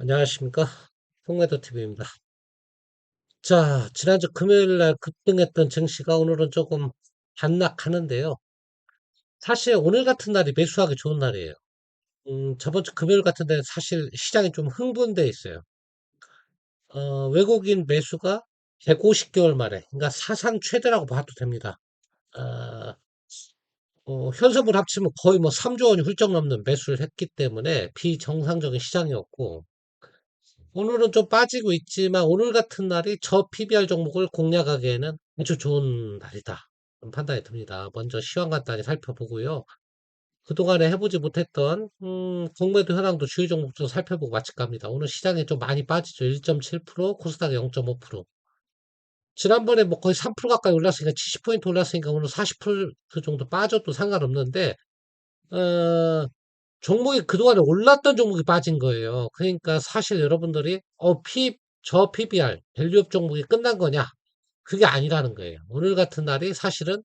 안녕하십니까? 홍매도 TV입니다. 자, 지난주 금요일 날 급등했던 증시가 오늘은 조금 반락하는데요. 사실 오늘 같은 날이 매수하기 좋은 날이에요. 음, 저번 주 금요일 같은 데는 사실 시장이 좀 흥분돼 있어요. 어, 외국인 매수가 150개월 만에, 그러니까 사상 최대라고 봐도 됩니다. 아, 어, 현선물 합치면 거의 뭐 3조 원이 훌쩍 넘는 매수를 했기 때문에 비정상적인 시장이었고, 오늘은 좀 빠지고 있지만 오늘 같은 날이 저 PBR 종목을 공략하기에는 아주 좋은 날이다. 판단이 듭니다. 먼저 시황 간단히 살펴보고요. 그동안에 해보지 못했던 음, 공매도 현황도 주요 종목 좀 살펴보고 마칠까 합니다. 오늘 시장에 좀 많이 빠지죠. 1.7%, 코스닥 0.5%. 지난번에 뭐 거의 3% 가까이 올랐으니까 70포인트 올랐으니까 오늘 40% 정도 빠져도 상관없는데 어, 종목이 그동안에 올랐던 종목이 빠진 거예요. 그러니까 사실 여러분들이 어, P, 저 PBR, 밸류업 종목이 끝난 거냐? 그게 아니라는 거예요. 오늘 같은 날이 사실은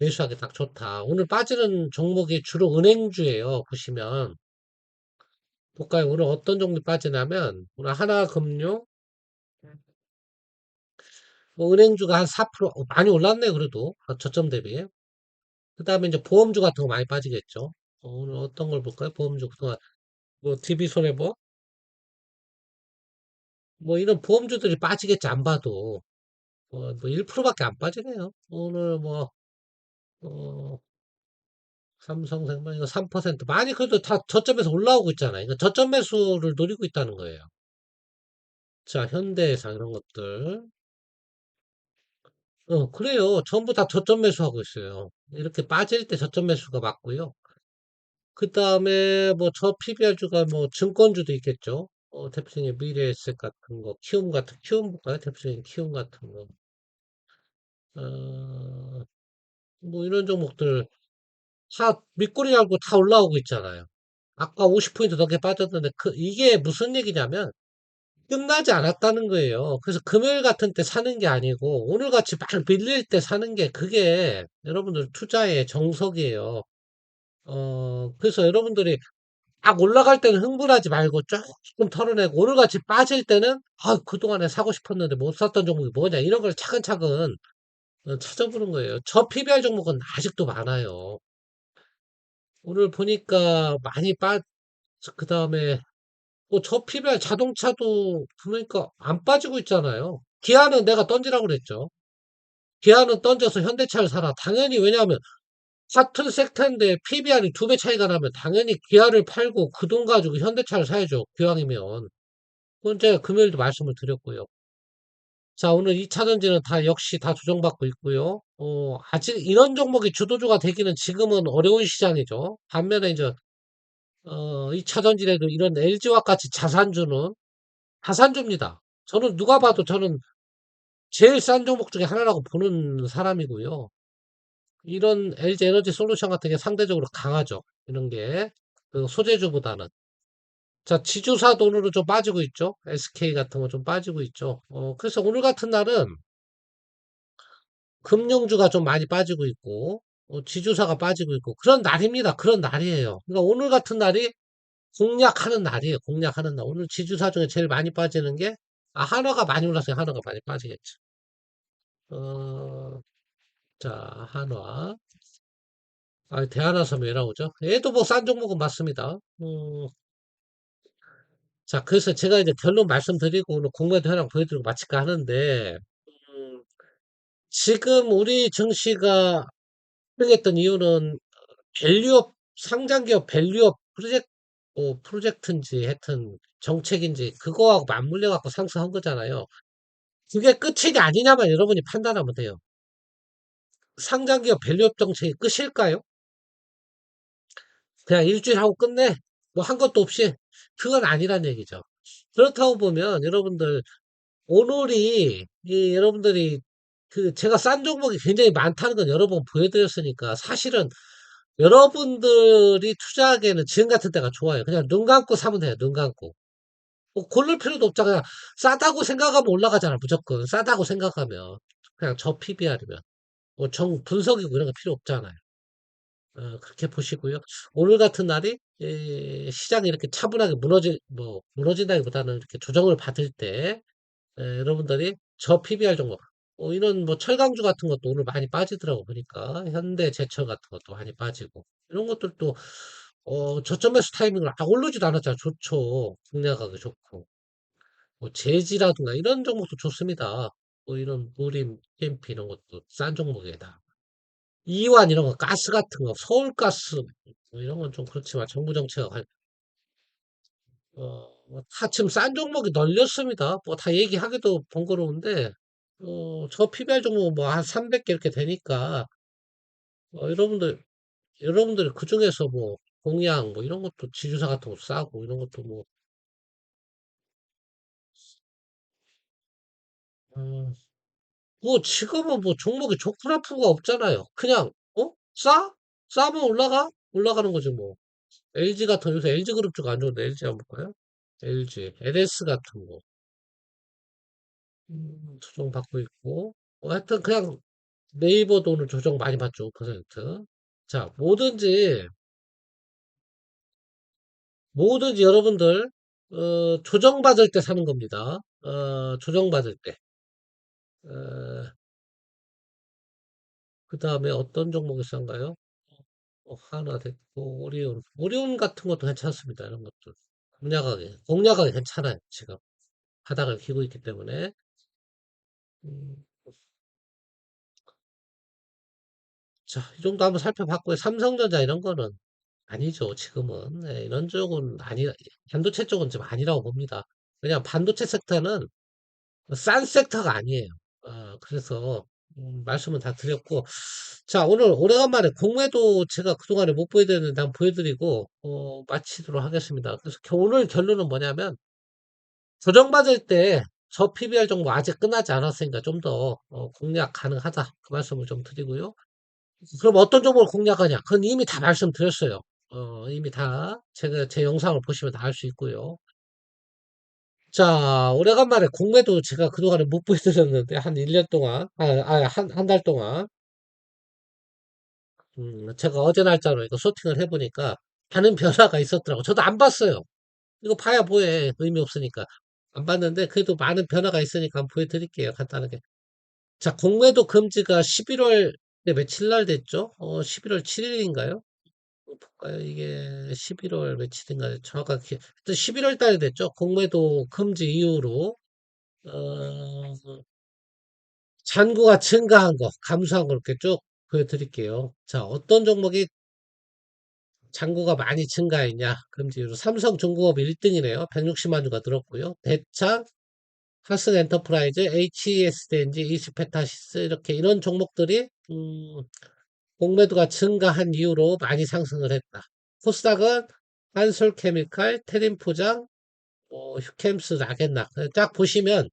매수하기 딱 좋다. 오늘 빠지는 종목이 주로 은행주예요. 보시면. 볼까요? 오늘 어떤 종목이 빠지냐면, 오늘 하나금융, 뭐 은행주가 한 4%, 어, 많이 올랐네요. 그래도. 아, 저점 대비. 그 다음에 이제 보험주 같은 거 많이 빠지겠죠. 어, 오늘 어떤 걸 볼까요? 보험주 그동안. 뭐, DB손해보? 뭐 이런 보험주들이 빠지겠지 안 봐도 어, 뭐 1%밖에 안 빠지네요. 오늘 뭐 어, 삼성생명 이거 3% 많이 그래도 다 저점에서 올라오고 있잖아요. 이거 저점 매수를 노리고 있다는 거예요. 자, 현대해상 이런 것들. 어, 그래요. 전부 다 저점 매수하고 있어요. 이렇게 빠질 때 저점 매수가 맞고요. 그 다음에 뭐 저 PBR주가 뭐 증권주도 있겠죠. 어, 대표적인 미래에셋 같은 거, 키움 같은, 키움 볼까요? 대표적인 키움 같은 거. 어, 뭐 이런 종목들 다 밑꼬리 알고 다 올라오고 있잖아요. 아까 50포인트 넘게 빠졌는데 그 이게 무슨 얘기냐면 끝나지 않았다는 거예요. 그래서 금요일 같은 때 사는 게 아니고 오늘 같이 막 밀릴 때 사는 게 그게 여러분들 투자의 정석이에요. 어, 그래서 여러분들이 막 올라갈 때는 흥분하지 말고 조금 털어내고 오늘 같이 빠질 때는 아, 그동안에 사고 싶었는데 못 샀던 종목이 뭐냐 이런 걸 차근차근 어, 찾아보는 거예요. 저 PBR 종목은 아직도 많아요. 오늘 보니까 많이 빠, 그 다음에, 뭐, 저 PBR 자동차도 보니까 안 빠지고 있잖아요. 기아는 내가 던지라고 그랬죠. 기아는 던져서 현대차를 사라. 당연히, 왜냐하면, 같은 섹터인데 PBR이 두 배 차이가 나면 당연히 기아를 팔고 그 돈 가지고 현대차를 사야죠. 기왕이면. 그건 제가 금요일도 말씀을 드렸고요. 자, 오늘 2차전지는 다 역시 다 조정받고 있고요. 어, 아직 이런 종목이 주도주가 되기는 지금은 어려운 시장이죠. 반면에 이제 어, 2차전지에도 이런 LG와 같이 자산주는 자산주입니다. 저는 누가 봐도 저는 제일 싼 종목 중에 하나라고 보는 사람이고요. 이런 LG 에너지 솔루션 같은 게 상대적으로 강하죠. 이런 게. 그 소재주보다는. 자, 지주사 돈으로 좀 빠지고 있죠. SK 같은 거 좀 빠지고 있죠. 어, 그래서 오늘 같은 날은 금융주가 좀 많이 빠지고 있고, 어, 지주사가 빠지고 있고, 그런 날입니다. 그런 날이에요. 그러니까 오늘 같은 날이 공략하는 날이에요. 공략하는 날. 오늘 지주사 중에 제일 많이 빠지는 게, 아, 한화가 많이 올랐어요. 한화가 많이 빠지겠죠. 어, 자, 한화. 아, 대한화섬 왜 나오죠? 얘도 뭐 싼 종목은 맞습니다. 음, 자, 그래서 제가 이제 결론 말씀드리고 오늘 공매도 현황 보여드리고 마칠까 하는데, 음, 지금 우리 증시가 흥했던 이유는 밸류업, 상장기업 밸류업 프로젝트, 어, 프로젝트인지 하여튼 정책인지 그거하고 맞물려 갖고 상승한 거잖아요. 그게 끝이 아니냐만 여러분이 판단하면 돼요. 상장기업 밸류업 정책이 끝일까요? 그냥 일주일 하고 끝내? 뭐 한 것도 없이? 그건 아니란 얘기죠. 그렇다고 보면 여러분들 오늘이 이 여러분들이 그 제가 싼 종목이 굉장히 많다는 건 여러 번 보여드렸으니까 사실은 여러분들이 투자하기에는 지금 같은 때가 좋아요. 그냥 눈 감고 사면 돼요. 눈 감고. 뭐 고를 필요도 없잖아요. 싸다고 생각하면 올라가잖아. 무조건. 싸다고 생각하면. 그냥 저 PBR이면. 뭐정 분석이고 이런 거 필요 없잖아요. 어, 그렇게 보시고요. 오늘 같은 날이 예, 시장이 이렇게 차분하게 무너지 뭐 무너진다기보다는 이렇게 조정을 받을 때 예, 여러분들이 저 PBR 종목 어, 이런 뭐 철강주 같은 것도 오늘 많이 빠지더라고 보니까 현대제철 같은 것도 많이 빠지고 이런 것들도 어, 저점 매수 타이밍을 아 오르지도 않았잖아 좋죠 국내가기 좋고 뭐 제지라든가 이런 종목도 좋습니다. 뭐 이런 무림, 캠피 이런 것도 싼 종목이다. 이완 이런 거 가스 같은 거 서울가스 뭐 이런 건 좀 그렇지만 정부 정책가 관- 어, 뭐 차츰 싼 종목이 널렸습니다. 뭐 다 얘기하기도 번거로운데 어, 저 PBR 종목 뭐 한 300개 이렇게 되니까 어, 여러분들 여러분들 그 중에서 뭐 공약 뭐 이런 것도 지주사 같은 거 싸고 이런 것도 뭐 음, 뭐 지금은 뭐 종목이 좋고 나쁘가 없잖아요. 그냥 어? 싸? 싸면 올라가? 올라가는 거지 뭐. LG 같은 요새 LG 그룹 쪽 안 좋은데 LG 한번 볼까요? LG, LS 같은 거 음, 조정 받고 있고 뭐 하여튼 그냥 네이버도 오늘 조정 많이 받죠. 퍼센트. 자, 뭐든지 뭐든지 여러분들 어, 조정받을 때 사는 겁니다. 어, 조정받을 때. 어, 그 다음에 어떤 종목이 싼가요? 어, 하나 됐고, 오리온. 오리온 같은 것도 괜찮습니다. 이런 것도. 공략하게. 공략하게 괜찮아요. 지금. 바닥을 기고 있기 때문에. 음, 자, 이 정도 한번 살펴봤고요. 삼성전자 이런 거는 아니죠. 지금은. 네, 이런 쪽은 아니, 반도체 쪽은 좀 아니라고 봅니다. 왜냐면 반도체 섹터는 싼 섹터가 아니에요. 어, 그래서, 음, 말씀은 다 드렸고. 자, 오늘 오래간만에 공매도 제가 그동안에 못 보여드렸는데 한번 보여드리고, 어, 마치도록 하겠습니다. 그래서 겨- 오늘 결론은 뭐냐면, 조정받을 때 저 PBR 정보 아직 끝나지 않았으니까 좀더 공략 가능하다. 그 말씀을 좀 드리고요. 그럼 어떤 정보를 공략하냐? 그건 이미 다 말씀드렸어요. 어, 이미 다 제가 제 영상을 보시면 다 알 수 있고요. 자, 오래간만에 공매도 제가 그동안에 못 보여드렸는데 한 1년 동안, 아, 아, 한, 한 달 동안 음, 제가 어제 날짜로 이거 소팅을 해보니까 많은 변화가 있었더라고. 저도 안 봤어요. 이거 봐야 뭐해. 의미 없으니까. 안 봤는데 그래도 많은 변화가 있으니까 한번 보여드릴게요. 간단하게. 자, 공매도 금지가 11월 며칠 날 됐죠? 어, 11월 7일인가요? 볼까요? 이게 11월 며칠인가 정확하게. 11월 달에 됐죠? 공매도 금지 이후로, 어, 잔고가 증가한 거, 감소한 거 이렇게 쭉 보여드릴게요. 자, 어떤 종목이 잔고가 많이 증가했냐? 금지 이후로. 삼성중공업 1등이네요. 160만 주가 늘었고요. 대창, 하승 엔터프라이즈, HESDNG, 이스페타시스 이렇게 이런 종목들이 음, 공매도가 증가한 이후로 많이 상승을 했다. 코스닥은 한솔케미칼, 테림포장, 뭐 휴캠스, 라겐나 쫙 보시면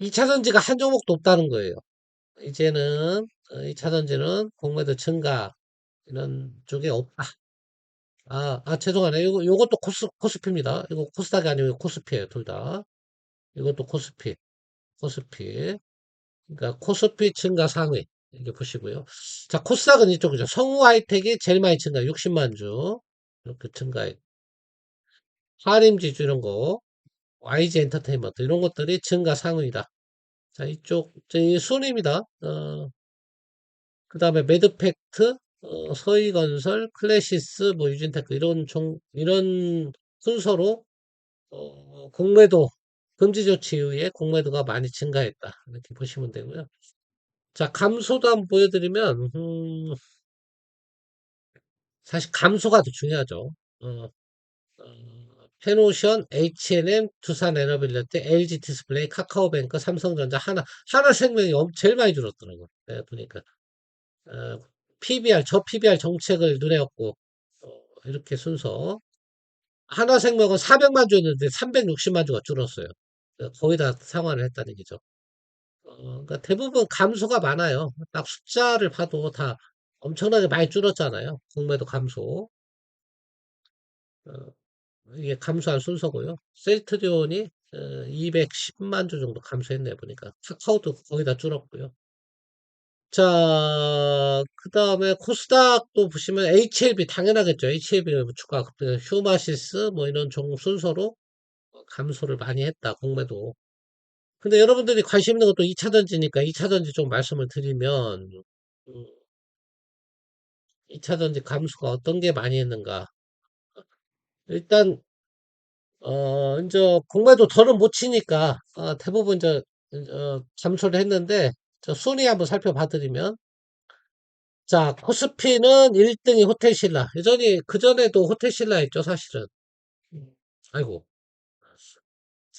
2차전지가 한 종목도 없다는 거예요. 이제는 2차전지는 공매도 증가 이런 쪽에 없다. 아, 아 죄송하네. 요거 요것도 코스 코스피입니다. 이거 코스닥이 아니고 코스피예요, 둘 다. 이것도 코스피, 코스피. 그러니까 코스피 증가 상위 이렇게 보시고요. 자, 코스닥은 이쪽이죠. 성우 하이텍이 제일 많이 증가, 60만 주 이렇게 증가해. 하림지주 이런 거, YG 엔터테인먼트 이런 것들이 증가 상위다. 자, 이쪽 이 순입니다. 어, 그 다음에 매드팩트, 어, 서희건설, 클래시스, 뭐 유진테크 이런 종 이런 순서로 어, 공매도 금지 조치 이후에 공매도가 많이 증가했다. 이렇게 보시면 되고요. 자, 감소도 한번 보여드리면, 음, 사실 감소가 더 중요하죠. 어, 어, 페노션, H&M, 두산 에너빌리티, LG 디스플레이, 카카오뱅크, 삼성전자, 하나, 하나 생명이 엄- 제일 많이 줄었더라고요. 네, 보니까. 어, PBR, 저 PBR 정책을 눈에 얻고, 어, 이렇게 순서. 하나 생명은 400만 주였는데 360만 주가 줄었어요. 어, 거의 다 상환을 했다는 얘기죠. 어, 그러니까 대부분 감소가 많아요. 딱 숫자를 봐도 다 엄청나게 많이 줄었잖아요. 공매도 감소. 어, 이게 감소한 순서고요. 셀트리온이 210만 주 정도 감소했네 보니까 카카오도 거의 다 줄었고요. 자, 그 다음에 코스닥도 보시면 HLB 당연하겠죠. HLB 주가 급등, 휴마시스 뭐 이런 종 순서로 감소를 많이 했다. 공매도. 근데 여러분들이 관심 있는 것도 2차전지니까 2차전지 좀 말씀을 드리면 음, 2차전지 감소가 어떤 게 많이 했는가? 일단 어 이제 공매도 덜은 못 치니까 어, 대부분 이제 어, 감소를 했는데 저 순위 한번 살펴봐 드리면 자 코스피는 1등이 호텔신라. 여전히 그전에도 호텔신라 했죠 사실은. 음, 아이고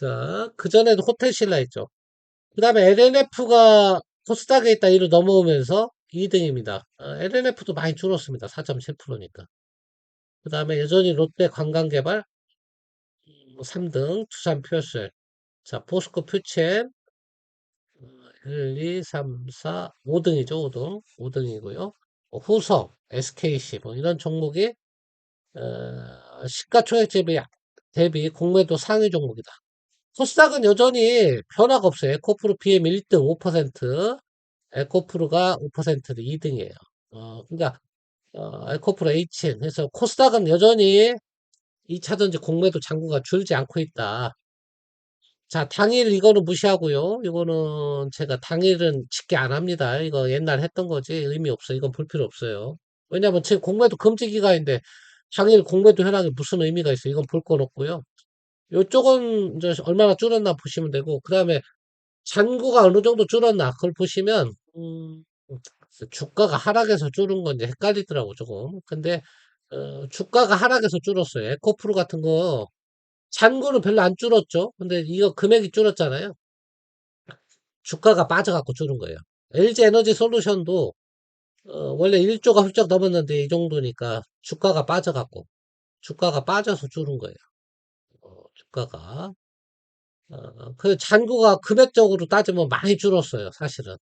자 그전에도 호텔신라 했죠 그 다음에 LNF가 코스닥에 있다 이로 넘어오면서 2등입니다 LNF도 많이 줄었습니다 4.7%니까 그 다음에 여전히 롯데 관광개발 3등 두산 퓨어셀 자 포스코 퓨첸 1, 2, 3, 4, 5등이죠, 5등. 5등이고요. 후성, SKC, 뭐 이런 종목이, 어, 시가총액 대비, 대비 공매도 상위 종목이다. 코스닥은 여전히 변화가 없어요. 에코프로 PM 1등 5%, 에코프로가 5%로 2등이에요. 어, 그러니까, 어, 에코프로 HN. 해서 코스닥은 여전히 2차전지 공매도 잔고가 줄지 않고 있다. 자, 당일 이거는 무시하고요. 이거는 제가 당일은 집계 안 합니다. 이거 옛날 했던 거지. 의미 없어요. 이건 볼 필요 없어요. 왜냐면 지금 공매도 금지 기간인데 당일 공매도 현황이 무슨 의미가 있어요. 이건 볼 건 없고요. 요쪽은 이제 얼마나 줄었나 보시면 되고 그 다음에 잔고가 어느 정도 줄었나 그걸 보시면 음, 주가가 하락해서 줄은 건지 헷갈리더라고 조금. 근데 어, 주가가 하락해서 줄었어요. 에코프로 같은 거 잔고는 별로 안 줄었죠. 근데 이거 금액이 줄었잖아요. 주가가 빠져갖고 줄은 거예요. LG 에너지 솔루션도 어, 원래 1조가 훌쩍 넘었는데 이 정도니까 주가가 빠져갖고 주가가 빠져서 줄은 거예요. 어, 주가가 어, 그 잔고가 금액적으로 따지면 많이 줄었어요. 사실은.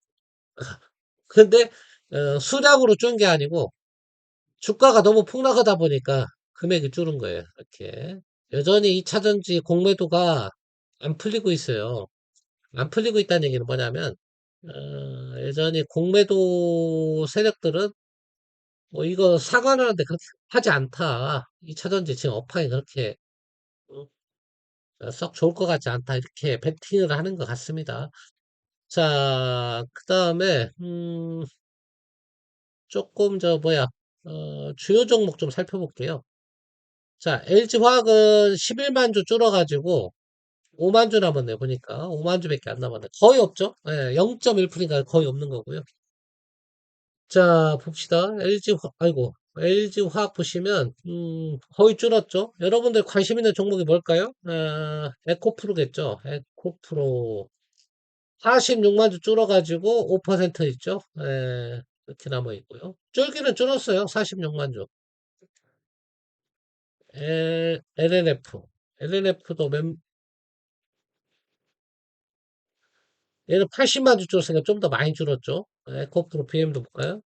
근데 어, 수량으로 준 게 아니고 주가가 너무 폭락하다 보니까 금액이 줄은 거예요. 이렇게 여전히 2차전지 공매도가 안 풀리고 있어요. 안 풀리고 있다는 얘기는 뭐냐면 어, 여전히 공매도 세력들은 뭐 이거 사과하는데 그렇게 하지 않다. 2차전지 지금 업황이 그렇게 어, 썩 좋을 것 같지 않다. 이렇게 베팅을 하는 것 같습니다. 자, 그 다음에 음, 조금 저 뭐야 어, 주요 종목 좀 살펴볼게요. 자, LG화학은 11만 주 줄어가지고 5만 주 남았네요. 보니까 5만 주밖에 안 남았네. 거의 없죠? 예, 0.1%니까 거의 없는 거고요. 자, 봅시다. LG 화, 아이고, LG 화학 보시면 음, 거의 줄었죠. 여러분들 관심 있는 종목이 뭘까요? 아, 에코프로겠죠. 에코프로 46만 주 줄어가지고 5% 있죠. 예, 이렇게 남아 있고요. 줄기는 줄었어요. 46만 주. L, LNF. LNF도 몇, 얘는 80만 주 줄었으니까 좀 더 많이 줄었죠. 에코프로 BM도 볼까요?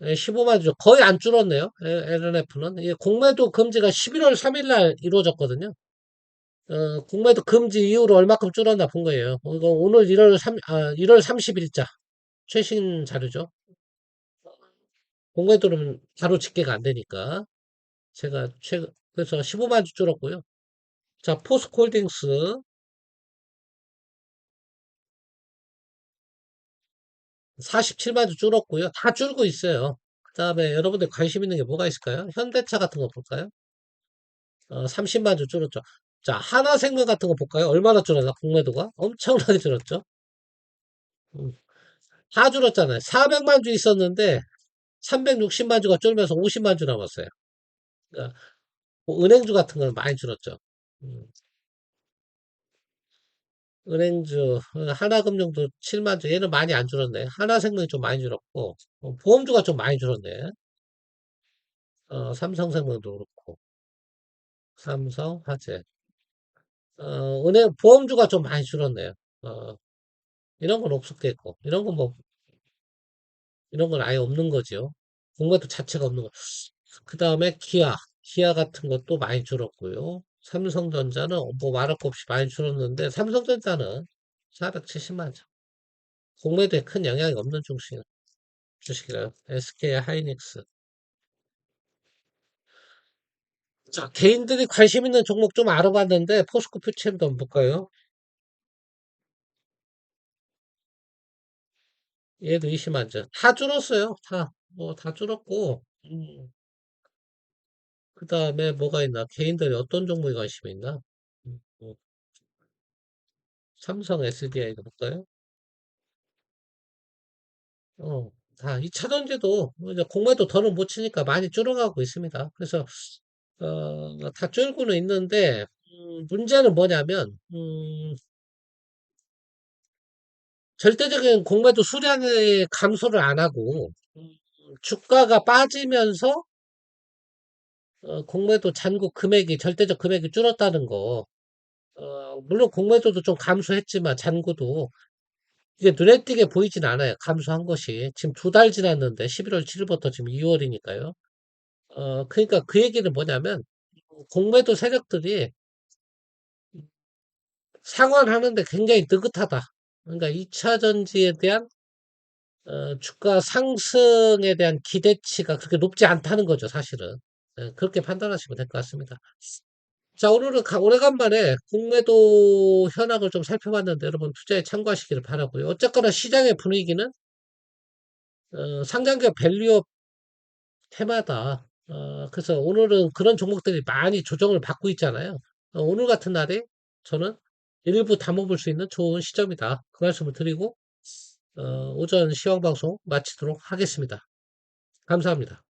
15만 주 거의 안 줄었네요. LNF는 이게 공매도 금지가 11월 3일 날 이루어졌거든요. 어, 공매도 금지 이후로 얼마큼 줄었나 본 거예요. 어, 이거 오늘 1월 3, 아, 1월 30일자 최신 자료죠. 공매도는 바로 집계가 안 되니까 제가 최근 그래서 15만 주 줄었고요. 자, 포스코홀딩스 47만 주 줄었고요. 다 줄고 있어요. 그 다음에 여러분들 관심 있는 게 뭐가 있을까요? 현대차 같은 거 볼까요? 어, 30만 주 줄었죠. 자, 하나생명 같은 거 볼까요? 얼마나 줄었나? 공매도가? 엄청나게 줄었죠. 음, 다 줄었잖아요. 400만 주 있었는데 360만 주가 줄면서 50만 주 남았어요. 그러니까 뭐 은행주 같은 건 많이 줄었죠. 음, 은행주, 어, 하나금융도 7만 주, 얘는 많이 안 줄었네. 하나생명이 좀 많이 줄었고, 어, 보험주가 좀 많이 줄었네. 어, 삼성생명도 그렇고, 삼성, 화재. 어, 은행, 보험주가 좀 많이 줄었네요. 어, 이런 건 없었겠고, 이런 건 뭐, 이런 건 아예 없는 거죠. 공매도 자체가 없는 거. 그 다음에 기아, 기아 같은 것도 많이 줄었고요. 삼성전자는 뭐 말할 것 없이 많이 줄었는데, 삼성전자는 470만 원. 공매도에 큰 영향이 없는 주식, 주식이라 SK 하이닉스. 자, 개인들이 관심 있는 종목 좀 알아봤는데 포스코 퓨처엠도 한번 볼까요? 얘도 20만점. 다 줄었어요. 다. 뭐 다 줄었고. 음, 그 다음에 뭐가 있나? 개인들이 어떤 종목에 관심이 있나? 음, 뭐, 삼성 SDI도 볼까요? 어, 다 2차전지도 이제 공매도 더는 못 치니까 많이 줄어가고 있습니다. 그래서 어, 다 줄고는 있는데 음, 문제는 뭐냐면 음, 절대적인 공매도 수량의 감소를 안 하고 음, 주가가 빠지면서 어, 공매도 잔고 금액이 절대적 금액이 줄었다는 거. 어, 물론 공매도도 좀 감소했지만 잔고도 이게 눈에 띄게 보이진 않아요. 감소한 것이 지금 두 달 지났는데 11월 7일부터 지금 2월이니까요. 어, 그러니까 그 얘기는 뭐냐면 공매도 세력들이 상환하는데 굉장히 느긋하다. 그러니까 2차 전지에 대한 어, 주가 상승에 대한 기대치가 그렇게 높지 않다는 거죠, 사실은. 예, 그렇게 판단하시면 될 것 같습니다. 자, 오늘은 가- 오래간만에 공매도 현황을 좀 살펴봤는데 여러분 투자에 참고하시기를 바라고요. 어쨌거나 시장의 분위기는 어, 상장기업 밸류업 테마다. 어, 그래서 오늘은 그런 종목들이 많이 조정을 받고 있잖아요. 어, 오늘 같은 날에 저는 일부 담아볼 수 있는 좋은 시점이다. 그 말씀을 드리고 어, 오전 시황 방송 마치도록 하겠습니다. 감사합니다.